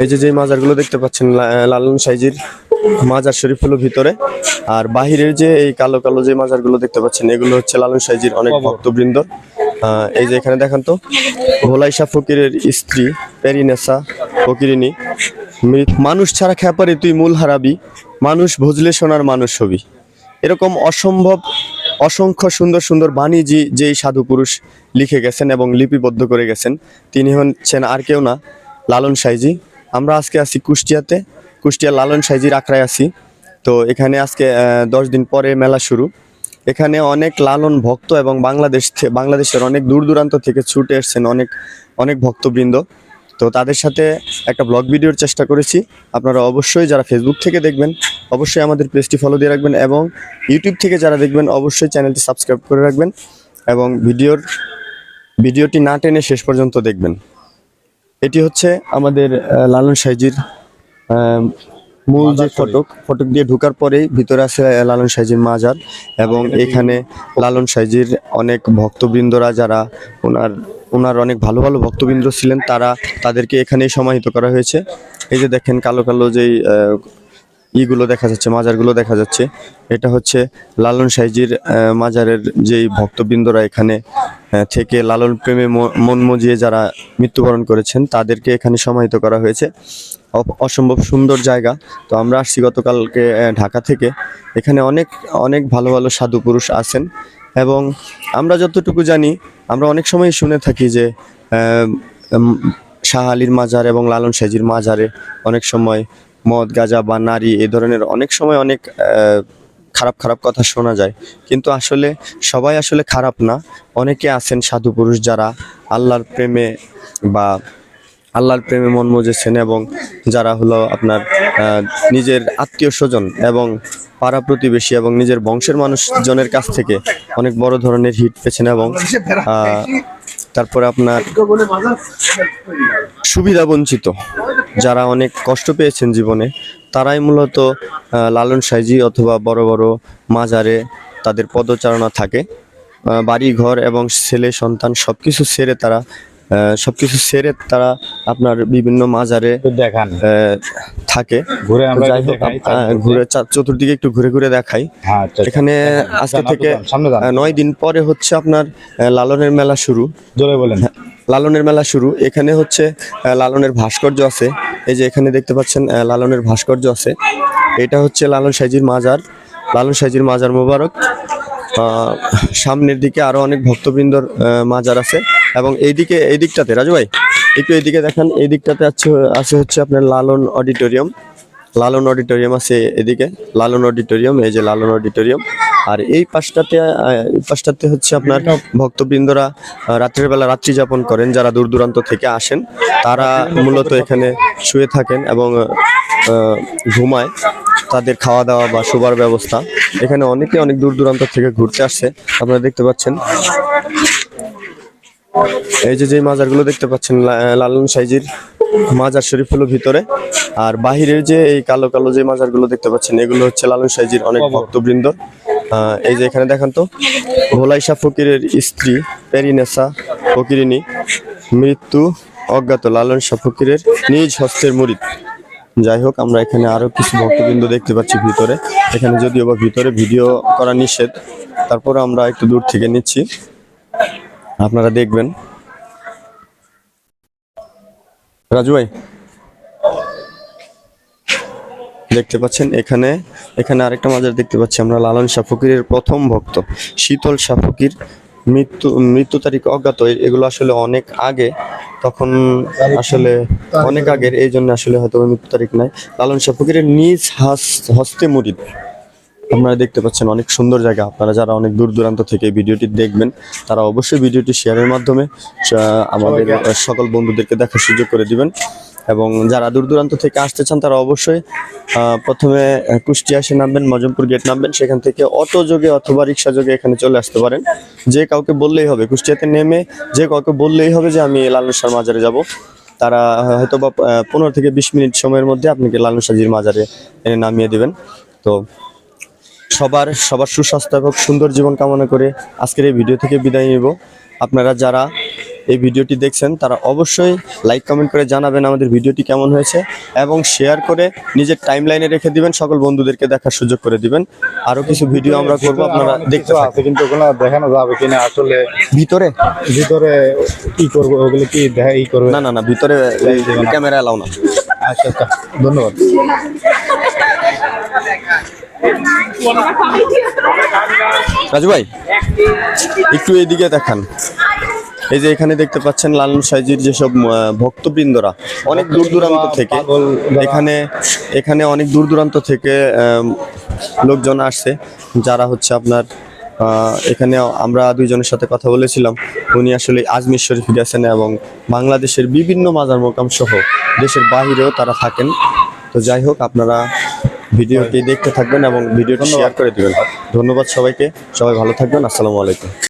এই যে যে মাজারগুলো দেখতে পাচ্ছেন লালন সাইজির মাজার শরীফ হলো ভিতরে। আর বাহিরের যে এই কালো কালো যে মাজারগুলো দেখতে পাচ্ছেন এগুলো হচ্ছে লালন সাইজির অনেক ভক্তবৃন্দ। এই যে এখানে দেখান তো ভোলাই শাহ ফকিরের স্ত্রী পেরিনেসা ফকিরিনী। মানুষ ছাড়া খ্যাপারে তুই মূল হারাবি মানুষ ভজলে সোনার মানুষ হবি। এরকম অসম্ভব অসংখ্য সুন্দর সুন্দর বাণী যে যেই সাধু পুরুষ লিখে গেছেন এবং লিপিবদ্ধ করে গেছেন তিনি হচ্ছেন আর কেউ না লালন সাইজি। আমরা আজকে আছি কুষ্টিয়াতে। কুষ্টিয়া লালন সাইজির আখড়ায় আছি। তো এখানে আজকে দশ দিন পরে মেলা শুরু। এখানে অনেক লালন ভক্ত এবং বাংলাদেশ বাংলাদেশের অনেক দূর দূরান্ত থেকে ছুটে এসেছেন অনেক অনেক ভক্তবৃন্দ। তো তাদের সাথে একটা ব্লগ ভিডিওর চেষ্টা করেছি। আপনারা অবশ্যই যারা ফেসবুক থেকে দেখবেন, অবশ্যই আমাদের পেজটি ফলো দিয়ে রাখবেন এবং ইউটিউব থেকে যারা দেখবেন, অবশ্যই চ্যানেলটি সাবস্ক্রাইব করে রাখবেন এবং ভিডিওর, ভিডিওটি না টেনে শেষ পর্যন্ত দেখবেন। এটি হচ্ছে আমাদের লালন সাইজির মূল যে ফটক ফটক দিয়ে ঢুকার পরেই ভিতরে আছে লালন সাইজির মাজার এবং এখানে লালন সাইজির অনেক ভক্তবৃন্দরা যারা ওনার ওনার অনেক ভালো ভালো ভক্তবৃন্দ ছিলেন তারা তাদেরকে এখানেই সমাহিত করা হয়েছে। এই যে দেখেন কালো কালো যেই আহ, ইগুলো দেখা যাচ্ছে, মাজারগুলো দেখা যাচ্ছে। এটা হচ্ছে লালন সাইজির মাজারের যেই ভক্তবৃন্দরা এখানে থেকে লালন প্রেমে মন মজিয়ে যারা মৃত্যুবরণ করেছেন, তাদেরকে এখানে সমাহিত করা হয়েছে। অসম্ভব সুন্দর জায়গা। তো আমরা আসছি গতকালকে ঢাকা থেকে। এখানে অনেক অনেক ভালো ভালো সাধু পুরুষ আছেন এবং আমরা যতটুকু জানি, আমরা অনেক সময় শুনে থাকি যে শাহ আলীর মাজার এবং লালন সাইজির মাজারে অনেক সময় মদ, গাঁজা বা নারী এ ধরনের অনেক সময় অনেক খারাপ খারাপ কথা শোনা যায়। কিন্তু আসলে সবাই আসলে খারাপ না। অনেকে আছেন সাধু পুরুষ যারা আল্লাহর প্রেমে বা আল্লাহর প্রেমে মন মজেছেন এবং যারা হলো আপনার নিজের আত্মীয় স্বজন এবং পাড়া প্রতিবেশী এবং নিজের বংশের মানুষজনের কাছ থেকে অনেক বড় ধরনের হিট পেয়েছেন এবং তারপরে আপনার সুবিধা বঞ্চিত। যারা অনেক কষ্ট পেয়েছেন জীবনে তারাই মূলত লালন সাইজি অথবা বড় বড় মাজারে তাদের পদচারণা থাকে। বাড়ি ঘর এবং ছেলে সন্তান সবকিছু ছেড়ে তারা আহ, সবকিছু ছেড়ে তারা আপনার বিভিন্ন মাজারে দেখান। থাকে। ঘুরে ঘুরে চতুর্দিকে একটু ঘুরে ঘুরে দেখাই। হ্যাঁ আচ্ছা, এখানে আজকে থেকে নয় দিন পরে হচ্ছে আপনার লালনের মেলা শুরু। জোরে বলেন। লালনের মেলা শুরু। এখানে হচ্ছে লালনের ভাস্কর্য আছে। এই যে এখানে দেখতে পাচ্ছেন লালনের ভাস্কর্য আছে। এটা হচ্ছে লালন সাইজির মাজার। লালন সাইজির মাজার মোবারক। সামনের দিকে আরও অনেক ভক্তবৃন্দর মাজার আছে। এবং এইদিকে এই দিকটাতে রাজু ভাই, একটু এইদিকে দেখেন। এই দিকটাতে আছে আছে হচ্ছে আপনার লালন অডিটোরিয়াম। লালন অডিটোরিয়াম আছে এদিকে। লালন অডিটোরিয়াম, এই যে লালন অডিটোরিয়াম। আর এই পাশটাতে এই পাশটাতে হচ্ছে আপনার ভক্তবৃন্দরা রাত্রের বেলা রাত্রি যাপন করেন যারা দূর দূরান্ত থেকে আসেন তারা মূলত এখানে শুয়ে থাকেন এবং ঘুমায়। তাদের খাওয়া দাওয়া বা শোবার ব্যবস্থা এখানে অনেকে অনেক দূর দূরান্ত থেকে ঘুরতে আসছে। আপনারা দেখতে পাচ্ছেন। এই যে যে মাজারগুলো দেখতে পাচ্ছেন লালন সাইজির মাজার শরীফ হলো ভিতরে। আর বাহিরের যে এই কালো কালো যে মাজারগুলো দেখতে পাচ্ছেন এগুলো হচ্ছে লালন সাইজির অনেক ভক্তবৃন্দ। এই যে এখানে দেখান তো ভোলাই শাহ ফকিরের স্ত্রী পেরিনেসা ফকিরিনী, মৃত্যু অজ্ঞাত লালন শাহ ফকিরের নিজ হস্তের মুরিদ যাই হোক, আমরা এখানে আরও কিছু ভক্তবৃন্দ দেখতে পাচ্ছি ভিতরে। এখানে যদিও বা ভিতরে ভিডিও করা নিষেধ, তারপর আমরা একটু দূর থেকে নিচ্ছি। আপনারা দেখবেন। রাজু ভাই দেখতে পাচ্ছেন এখানে এখানে আরেকটা মাজার দেখতে পাচ্ছি আমরা লালন শাহ ফকিরের প্রথম ভক্ত। শীতল শাহ ফকির মৃত্যু মৃত্যু তারিখ অজ্ঞাত এগুলো আসলে অনেক আগে তখন আসলে অনেক আগের এই জন্য আসলে হয়তো মৃত্যু তারিখ নাই। লালন শাহ ফকিরের নিজ হাস- হস্তে মুরিদ। আপনারা দেখতে পাচ্ছেন অনেক সুন্দর জায়গা। আপনারা যারা অনেক দূর দূরান্ত থেকে ভিডিওটি দেখবেন তারা অবশ্যই ভিডিওটি শেয়ারের মাধ্যমে আমাদের সকল বন্ধুদেরকে দেখার সুযোগ করে দিবেন। এবং যারা দূর দূরান্ত থেকে আসতে চান তারা অবশ্যই প্রথমে কুষ্টিয়া এসে নামবেন মজমপুর গেট নামবেন সেখান থেকে অটো যোগে অথবা রিক্সা যোগে এখানে চলে আসতে পারেন। যে কাউকে বললেই হবে কুষ্টিয়াতে নেমে যে কাউকে বললেই হবে যে আমি লালন শাহ মাজারে যাব। তারা হয়তো বা পনেরো থেকে বিশ মিনিট সময়ের মধ্যে আপনাকে লালন সাজির মাজারে এনে নামিয়ে দেবেন। তো সবার সবার সুস্বাস্থ্য এবং সুন্দর জীবন কামনা করে আজকের এই ভিডিও থেকে বিদায় নিব। আপনারা যারা এই ভিডিওটি দেখছেন তারা অবশ্যই লাইক কমেন্ট করে জানাবেন আমাদের ভিডিওটি কেমন হয়েছে এবং শেয়ার করে নিজের টাইম লাইনে রেখে দিবেন সকল বন্ধুদেরকে দেখার সুযোগ করে দিবেন। আরও কিছু ভিডিও আমরা করব আপনারা দেখতে আছে কিন্তু ওগুলো দেখানো যাবে কিনা আসলে ভিতরে? ভিতরে কি করব ওগুলো কি দেখা ই করবে? না না না ভিতরে ক্যামেরা এলাও না। আচ্ছা আচ্ছা ধন্যবাদ। রাজু ভাই একটু এইদিকে দেখান। এই যে এখানে দেখতে পাচ্ছেন লালন সাইজির যেসব ভক্তবৃন্দরা অনেক দূর দূরান্ত থেকে এখানে এখানে অনেক দূর দূরান্ত থেকে লোকজন আসছে যারা হচ্ছে আপনার এখানে আমরা দুইজনের সাথে কথা বলেছিলাম উনি আসলে আজমির শরীফ গেছেন এবং বাংলাদেশের বিভিন্ন মাজার মোকাম সহ দেশের বাহিরেও তারা থাকেন। তো যাই হোক আপনারা ভিডিওটি দেখতে থাকবেন এবং ভিডিওটি শেয়ার করে দেবেন। ধন্যবাদ সবাইকে। সবাই ভালো থাকবেন। আসসালামু আলাইকুম।